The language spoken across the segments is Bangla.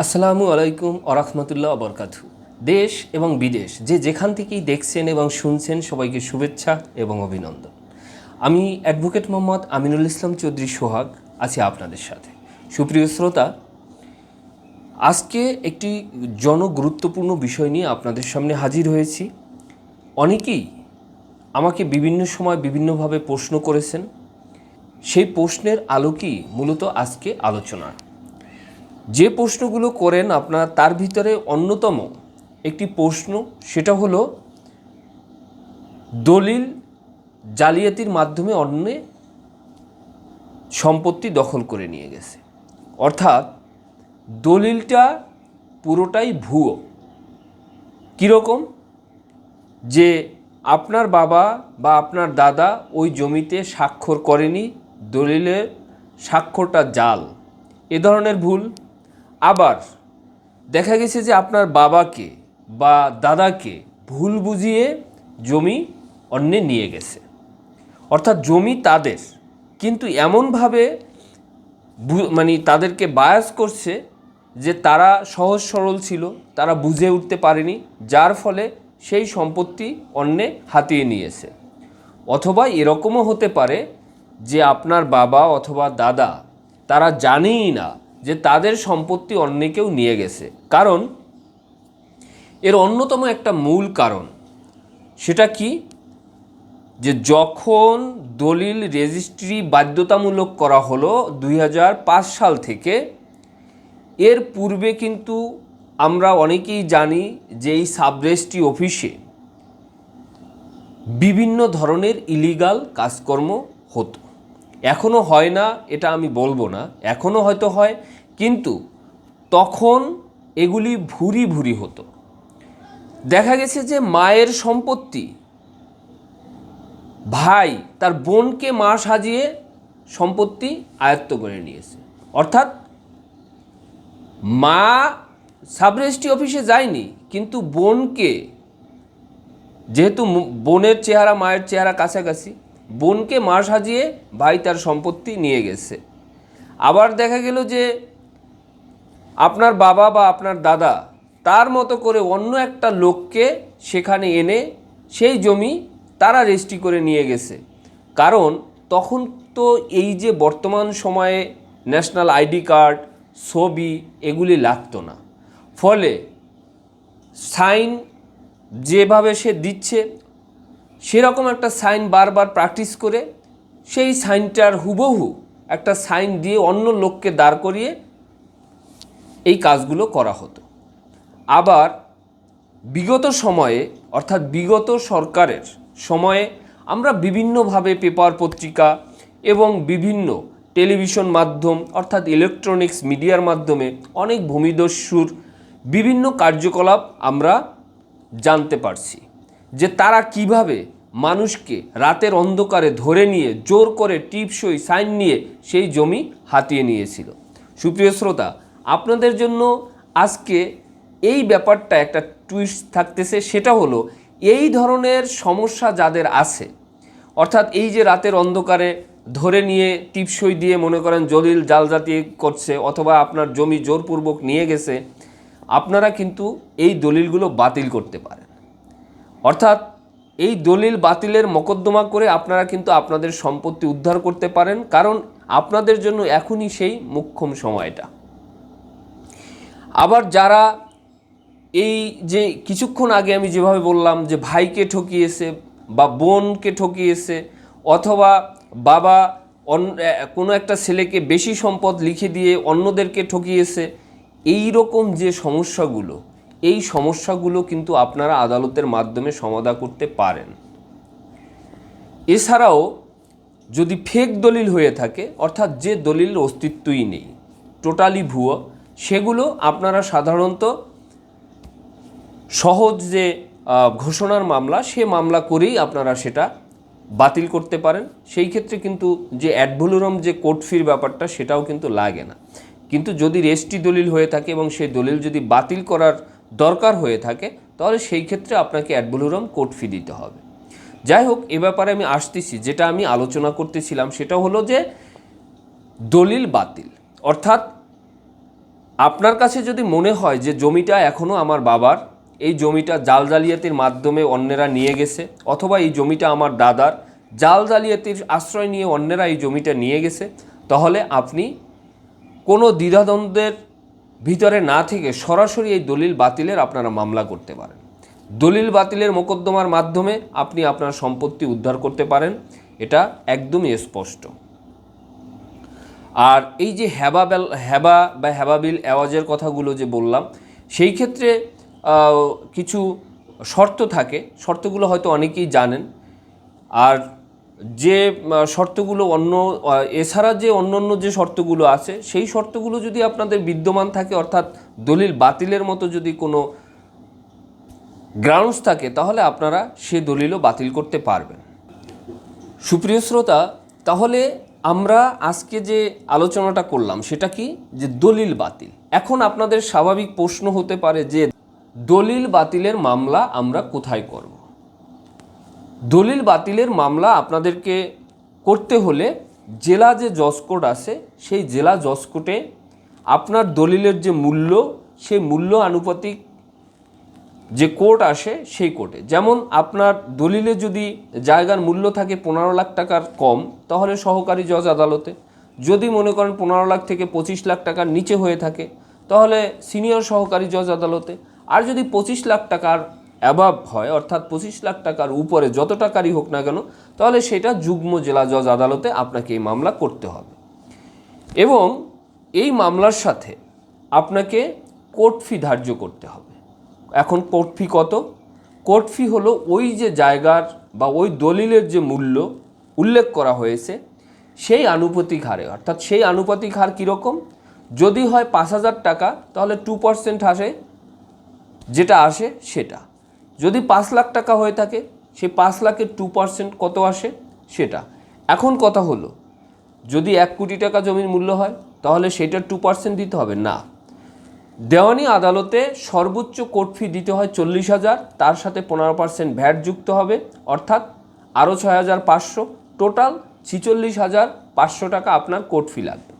আসসালামু আলাইকুম আরহামতুল্লাহ বরকাতু দেশ এবং বিদেশ, যে যেখান থেকেই দেখছেন এবং শুনছেন, সবাইকে শুভেচ্ছা এবং অভিনন্দন। আমি অ্যাডভোকেট মোহাম্মদ আমিনুল ইসলাম চৌধুরী সোহাগ আছি আপনাদের সাথে। সুপ্রিয় শ্রোতা, আজকে একটি জনগুরুত্বপূর্ণ বিষয় নিয়ে আপনাদের সামনে হাজির হয়েছি। অনেকেই আমাকে বিভিন্ন সময় বিভিন্নভাবে প্রশ্ন করেছেন। সেই প্রশ্নের আলোকেই মূলত আজকে আলোচনা। যে প্রশ্নগুলো করেন আপনার, তার ভিতরে অন্যতম একটি প্রশ্ন, সেটা হলো, দলিল জালিয়াতির মাধ্যমে অন্য সম্পত্তি দখল করে নিয়ে গেছে। অর্থাৎ, দলিলটা পুরোটাই ভুয়ো। কীরকম? যে আপনার বাবা বা আপনার দাদা ওই জমিতে স্বাক্ষর করেনি, দলিলের স্বাক্ষরটা জাল। এ ধরনের ভুল। আবার দেখা গেছে যে আপনার বাবাকে বা দাদাকে ভুল বুঝিয়ে জমি অন্যে নিয়ে গেছে। অর্থাৎ জমি তাদের। কিন্তু এমনভাবে মানে তাদেরকে বায়াস করছে যে তারা সহজ সরল ছিল, তারা বুঝে উঠতে পারেনি, যার ফলে সেই সম্পত্তি অন্যে হাতিয়ে নিয়েছে। অথবা এরকমও হতে পারে যে আপনার বাবা অথবা দাদা তারা জানেই না যে তাদের সম্পত্তি অন্য কেউ নিয়ে গেছে। কারণ এর অন্যতম একটা মূল কারণ সেটা কি? যে যখন দলিল রেজিস্ট্রি বাধ্যতামূলক করা হলো দুই হাজার পাঁচ সাল থেকে, এর পূর্বে কিন্তু আমরা অনেকেই জানি যে এই সাবরেজিস্ট্রি অফিসে বিভিন্ন ধরনের ইলিগাল কাজকর্ম হতো। এখনও হয় না, এটা আমি বলব না। এখনও হয়তো হয়, কিন্তু তখন এগুলি ভুরি ভুরি হতো। দেখা গেছে যে মায়ের সম্পত্তি, ভাই তার বোনকে মা সাজিয়ে সম্পত্তি আয়ত্ত করে নিয়েছে। অর্থাৎ মা সাবরেজিস্ট্রি অফিসে যায়নি, কিন্তু বোনকে, যেহেতু বোনের চেহারা, মায়ের চেহারা কাছাকাছি বোনকে মা সাজিয়ে ভাই তার সম্পত্তি নিয়ে গেছে। আবার দেখা গেল যে আপনার বাবা বা আপনার দাদা তার মতো করে অন্য একটা লোককে সেখানে এনে সেই জমি তারা রেজিস্ট্রি করে নিয়ে গেছে। কারণ তখন তো এই যে বর্তমান সময়ে ন্যাশনাল আইডি কার্ড, ছবি এগুলি লাগতো না। ফলে সাইন যেভাবে সে দিচ্ছে সেরকম একটা সাইন বারবার প্র্যাকটিস করে সেই সাইনটার হুবহু একটা সাইন দিয়ে অন্য লোককে দাঁড় করিয়ে এই কাজগুলো করা হতো। আবার বিগত সময়ে, অর্থাৎ বিগত সরকারের সময়ে আমরা বিভিন্নভাবে পেপার পত্রিকা এবং বিভিন্ন টেলিভিশন মাধ্যম, অর্থাৎ ইলেকট্রনিক্স মিডিয়ার মাধ্যমে অনেক ভূমিদস্যুর বিভিন্ন কার্যকলাপ আমরা জানতে পারছি। যে তারা কীভাবে মানুষকে রাতের অন্ধকারে ধরে নিয়ে, জোর করে টিপসই সাইন নিয়ে সেই জমি হাতিয়ে নিয়েছিল। সুপ্রিয় শ্রোতা, আপনাদের জন্য আজকে এই ব্যাপারটা একটা টুইস্ট থাকতেছে, সেটা হলো এই ধরনের সমস্যা যাদের আছে, অর্থাৎ এই যে রাতের অন্ধকারে ধরে নিয়ে টিপসই দিয়ে মনে করেন জলিল জালজাতি করছে অথবা আপনার জমি জোরপূর্বক নিয়ে গেছে, আপনারা কিন্তু এই দলিলগুলো বাতিল করতে পারেন। অর্থাৎ এই দলিল বাতিলের মোকদ্দমা করে আপনারা কিন্তু আপনাদের সম্পত্তি উদ্ধার করতে পারেন, কারণ আপনাদের জন্য এখনই সেই মুখ্যম সময়টা। আবার যারা এই যে কিছুক্ষণ আগে আমি যেভাবে বললাম যে ভাইকে ঠকিয়েছে বা বোনকে ঠকিয়েছে অথবা বাবা অন্য কোনো একটা ছেলেকে বেশি সম্পদ লিখে দিয়ে অন্যদেরকে ঠকিয়েছে এই রকম যে সমস্যাগুলো এই সমস্যাগুলো কিন্তু আপনারা আদালতের মাধ্যমে সমাধা করতে পারেন। এছাড়াও যদি ফেক দলিল হয়ে থাকে, অর্থাৎ যে দলিল অস্তিত্বই নেই, টোটালি ভুয়ো, সেগুলো আপনারা সাধারণত সহজ যে ঘোষণার মামলা, সে মামলা করেই আপনারা সেটা বাতিল করতে পারেন। সেই ক্ষেত্রে কিন্তু যে অ্যাডভোলোরম যে কোর্ট ফির ব্যাপারটা, সেটাও কিন্তু লাগে না। কিন্তু যদি রেস্টি দলিল হয়ে থাকে এবং সেই দলিল যদি বাতিল করার দরকার হয়ে থাকে, তাহলে সেই ক্ষেত্রে আপনাকে অ্যাডভোলোরম কোর্ট ফি দিতে হবে। যাই হোক, এ ব্যাপারে আমি আসতেছি। যেটা আমি আলোচনা করতেছিলাম সেটা হলো যে দলিল বাতিল। অর্থাৎ আপনার কাছে যদি মনে হয় যে জমিটা এখনও আমার বাবার, এই জমিটা জাল জালিয়াতির মাধ্যমে অন্যেরা নিয়ে গেছে, অথবা এই জমিটা আমার দাদার, জাল জালিয়াতির আশ্রয় নিয়ে অন্যেরা এই জমিটা নিয়ে গেছে, তাহলে আপনি কোনো দ্বিধাদ্বন্দ্বের ভিতরে না থেকে সরাসরি এই দলিল বাতিলের আপনারা মামলা করতে পারেন। দলিল বাতিলের মোকদ্দমার মাধ্যমে আপনি আপনার সম্পত্তি উদ্ধার করতে পারেন, এটা একদমই স্পষ্ট। আর এই যে হ্যাবা হ্যাবা বা হ্যাবাবিল অ্যাওয়াজের কথাগুলো যে বললাম, সেই ক্ষেত্রে কিছু শর্ত থাকে। শর্তগুলো হয়তো অনেকেই জানেন। আর যে শর্তগুলো অন্য এছাড়া যে অন্য অন্য যে শর্তগুলো আছে, সেই শর্তগুলো যদি আপনাদের বিদ্যমান থাকে, অর্থাৎ দলিল বাতিলের মতো যদি কোনো গ্রাউন্ডস থাকে, তাহলে আপনারা সে দলিলও বাতিল করতে পারবেন। সুপ্রিয় শ্রোতা, তাহলে আমরা আজকে যে আলোচনাটা করলাম, সেটা কি? যে দলিল বাতিল। এখন আপনাদের স্বাভাবিক প্রশ্ন হতে পারে যে দলিল বাতিলের মামলা আমরা কোথায় করব? দলিল বাতিলের মামলা আপনাদেরকে করতে হলে জেলা যে জজ কোর্ট আছে, সেই জেলা জজ কোর্টে আপনার দলিলের যে মূল্য, সেই মূল্য আনুপাতিক যে কোর্ট আসে, সেই কোর্টে যেমন আপনার দলিলে যদি জায়গার মূল্য থাকে পনেরো লাখ টাকার কম, তাহলে সহকারী জজ আদালতে। যদি মনে করেন পনেরো লাখ থেকে পঁচিশ লাখ টাকার নিচে হয়ে থাকে, তাহলে সিনিয়র সহকারী জজ আদালতে। আর যদি পঁচিশ লাখ টাকার অ্যাবাব হয়, অর্থাৎ পঁচিশ লাখ টাকার উপরে যত টাকারই হোক না কেন, তাহলে সেটা যুগ্ম জেলা জজ আদালতে আপনাকে এই মামলা করতে হবে। এবং এই মামলার সাথে আপনাকে কোর্ট ফি ধার্য করতে হবে। এখন কোর্ট ফি কত? কোর্ট ফি হলো ওই যে জায়গার বা ওই দলিলের যে মূল্য উল্লেখ করা হয়েছে, সেই আনুপাতিক হারে। অর্থাৎ সেই আনুপাতিক হার কীরকম? যদি হয় পাঁচ হাজার টাকা, তাহলে টু পার্সেন্ট আসে, যেটা আসে সেটা। যদি পাঁচ লাখ টাকা হয়ে থাকে, সেই পাঁচ লাখের টু পার্সেন্ট কত আসে? সেটা। এখন কথা হলো, যদি এক কোটি টাকা জমির মূল্য হয়, তাহলে সেটার টু পার্সেন্ট দিতে হবে। না। দেওয়ানি আদালতে সর্বোচ্চ কোর্ট ফি দিতে হয় চল্লিশ হাজার, তার সাথে পনেরো পার্সেন্ট ভ্যাট যুক্ত হবে, অর্থাৎ আরও ছয় হাজার পাঁচশো। টোটাল ছিচল্লিশ হাজার পাঁচশো টাকা আপনার কোর্ট ফি লাগবে।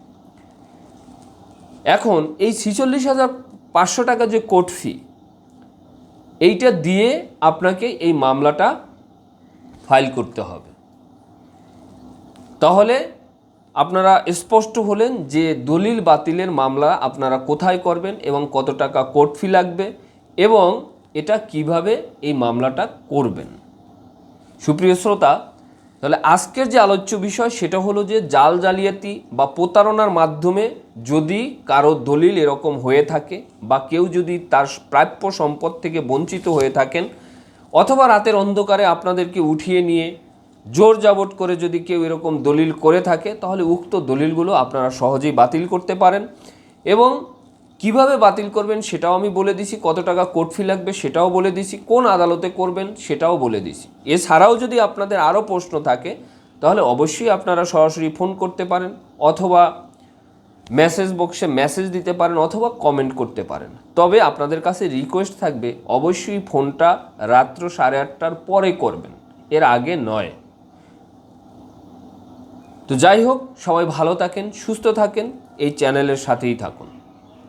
এখন এই ছিচল্লিশ হাজার পাঁচশো টাকা যে কোর্ট ফি এইটা দিয়ে আপনাকে এই মামলাটা ফাইল করতে হবে। তাহলে আপনারা স্পষ্ট হলেন যে দলিল বাতিলের মামলা আপনারা কোথায় করবেন এবং কত টাকা কোর্ট ফি লাগবে এবং এটা কীভাবে এই মামলাটা করবেন। সুপ্রিয় শ্রোতা তাহলে আজকের যে আলোচ্য বিষয় সেটা হলো যে জাল জালিয়াতি বা প্রতারণার মাধ্যমে যদি কারও দলিল এরকম হয়ে থাকে বা কেউ যদি তার প্রাপ্য সম্পদ থেকে বঞ্চিত হয়ে থাকেন, অথবা রাতের অন্ধকারে আপনাদেরকে উঠিয়ে নিয়ে জোর জাবট করে যদি কেউ এরকম দলিল করে থাকে, তাহলে উক্ত দলিলগুলো আপনারা সহজেই বাতিল করতে পারেন এবং কীভাবে বাতিল করবেন সেটাও আমি বলে দিছি, কত টাকা কোর্ট ফি লাগবে সেটাও বলে দিছি, কোন আদালতে করবেন সেটাও বলে দিছি। এছাড়াও যদি আপনাদের আরও প্রশ্ন থাকে, তাহলে অবশ্যই আপনারা সরাসরি ফোন করতে পারেন, অথবা মেসেজ বক্সে মেসেজ দিতে পারেন, অথবা কমেন্ট করতে পারেন। তবে আপনাদের কাছে রিকোয়েস্ট থাকবে, অবশ্যই ফোনটা রাত্র সাড়ে আটটার পরে করবেন, এর আগে নয়। তো যাই হোক, সবাই ভালো থাকেন, সুস্থ থাকেন, এই চ্যানেলের সাথেই থাকুন।